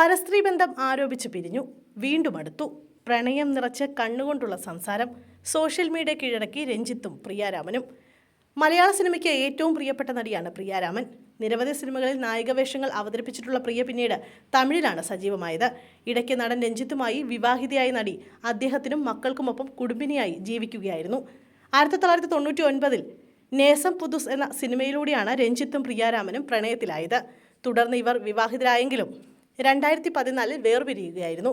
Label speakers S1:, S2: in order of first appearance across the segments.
S1: പരസ്ത്രീ ബന്ധം ആരോപിച്ച് പിരിഞ്ഞു. വീണ്ടും അടുത്തു. പ്രണയം നിറച്ച് കണ്ണുകൊണ്ടുള്ള സംസാരം സോഷ്യൽ മീഡിയ കീഴടക്കി രഞ്ജിത്തും പ്രിയാരാമനും. മലയാള സിനിമയ്ക്ക് ഏറ്റവും പ്രിയപ്പെട്ട നടിയാണ് പ്രിയാരാമൻ. നിരവധി സിനിമകളിൽ നായികവേഷങ്ങൾ അവതരിപ്പിച്ചിട്ടുള്ള പ്രിയ പിന്നീട് തമിഴിലാണ് സജീവമായത്. ഇടയ്ക്ക് നടൻ രഞ്ജിത്തുമായി വിവാഹിതയായ നടി അദ്ദേഹത്തിനും മക്കൾക്കുമൊപ്പം കുടുംബിനിയായി ജീവിക്കുകയായിരുന്നു. ആയിരത്തി തൊള്ളായിരത്തി തൊണ്ണൂറ്റി ഒൻപതിൽ നേസം പുതുസ് എന്ന സിനിമയിലൂടെയാണ് രഞ്ജിത്തും പ്രിയാരാമനും പ്രണയത്തിലായത്. തുടർന്ന് ഇവർ വിവാഹിതരായെങ്കിലും രണ്ടായിരത്തി പതിനാലിൽ വേർപിരിയുകയായിരുന്നു.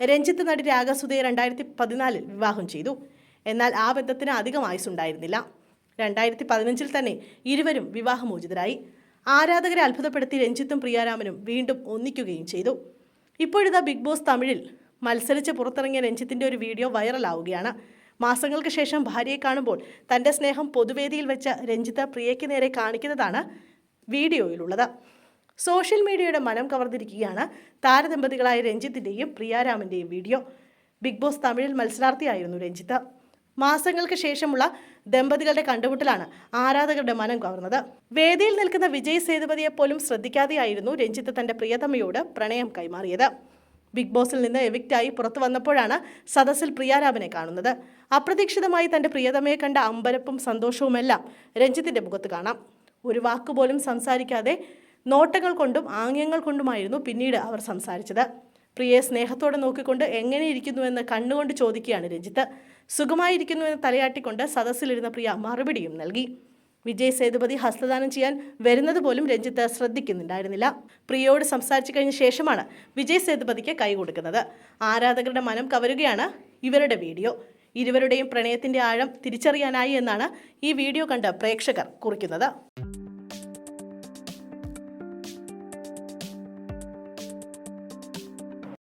S1: രഞ്ജിത്ത് നടി രാഗസുധയെ രണ്ടായിരത്തി പതിനാലിൽ വിവാഹം ചെയ്തു. എന്നാൽ ആ ബന്ധത്തിന് അധികം ആയുസുണ്ടായിരുന്നില്ല. രണ്ടായിരത്തി പതിനഞ്ചിൽ തന്നെ ഇരുവരും വിവാഹമോചിതരായി. ആരാധകരെ അത്ഭുതപ്പെടുത്തി രഞ്ജിത്തും പ്രിയാരാമനും വീണ്ടും ഒന്നിക്കുകയും ചെയ്തു. ഇപ്പോഴിതാ ബിഗ് ബോസ് തമിഴിൽ മത്സരിച്ച് പുറത്തിറങ്ങിയ രഞ്ജിത്തിന്റെ ഒരു വീഡിയോ വൈറലാവുകയാണ്. മാസങ്ങൾക്ക് ശേഷം ഭാര്യയെ കാണുമ്പോൾ തന്റെ സ്നേഹം പൊതുവേദിയിൽ വെച്ച രഞ്ജിത്ത് പ്രിയയ്ക്ക് നേരെ കാണിക്കുന്നതാണ് വീഡിയോയിലുള്ളത്. സോഷ്യൽ മീഡിയയുടെ മനം കവർന്നിരിക്കുകയാണ് താരദമ്പതികളായ രഞ്ജിത്തിന്റെയും പ്രിയാരാമന്റെയും വീഡിയോ. ബിഗ് ബോസ് തമിഴിൽ മത്സരാർത്ഥിയായിരുന്നു രഞ്ജിത്ത്. മാസങ്ങൾക്ക് ശേഷമുള്ള ദമ്പതികളുടെ കണ്ടുമുട്ടലാണ് ആരാധകരുടെ മനം കവർന്നത്. വേദിയിൽ നിൽക്കുന്ന വിജയ് സേതുപതിയെ പോലും ശ്രദ്ധിക്കാതെയായിരുന്നു രഞ്ജിത്ത് തന്റെ പ്രിയതമയോട് പ്രണയം കൈമാറിയത്. ബിഗ് ബോസിൽ നിന്ന് എവിക്റ്റായി പുറത്തു വന്നപ്പോഴാണ് സദസ്സിൽ പ്രിയാരാമനെ കാണുന്നത്. അപ്രതീക്ഷിതമായി തന്റെ പ്രിയതമയെ കണ്ട അമ്പരപ്പും സന്തോഷവുമെല്ലാം രഞ്ജിത്തിന്റെ മുഖത്ത് കാണാം. ഒരു വാക്കുപോലും സംസാരിക്കാതെ നോട്ടങ്ങൾ കൊണ്ടും ആംഗ്യങ്ങൾ കൊണ്ടുമായിരുന്നു പിന്നീട് അവർ സംസാരിച്ചത്. പ്രിയയെ സ്നേഹത്തോടെ നോക്കിക്കൊണ്ട് എങ്ങനെ ഇരിക്കുന്നുവെന്ന് കണ്ണുകൊണ്ട് ചോദിക്കുകയാണ് രഞ്ജിത്ത്. സുഖമായിരിക്കുന്നുവെന്ന് തലയാട്ടിക്കൊണ്ട് സദസ്സിലിരുന്ന പ്രിയ മറുപടിയും നൽകി. വിജയ് സേതുപതി ഹസ്തദാനം ചെയ്യാൻ വരുന്നത് പോലും രഞ്ജിത്ത് ശ്രദ്ധിക്കുന്നുണ്ടായിരുന്നില്ല. പ്രിയയോട് സംസാരിച്ചു കഴിഞ്ഞ ശേഷമാണ് വിജയ് സേതുപതിക്ക് കൈ കൊടുക്കുന്നത്. ആരാധകരുടെ മനം കവരുകയാണ് ഇവരുടെ വീഡിയോ. ഇരുവരുടെയും പ്രണയത്തിന്റെ ആഴം തിരിച്ചറിയാനായി എന്നാണ് ഈ വീഡിയോ കണ്ട് പ്രേക്ഷകർ കുറിക്കുന്നത്.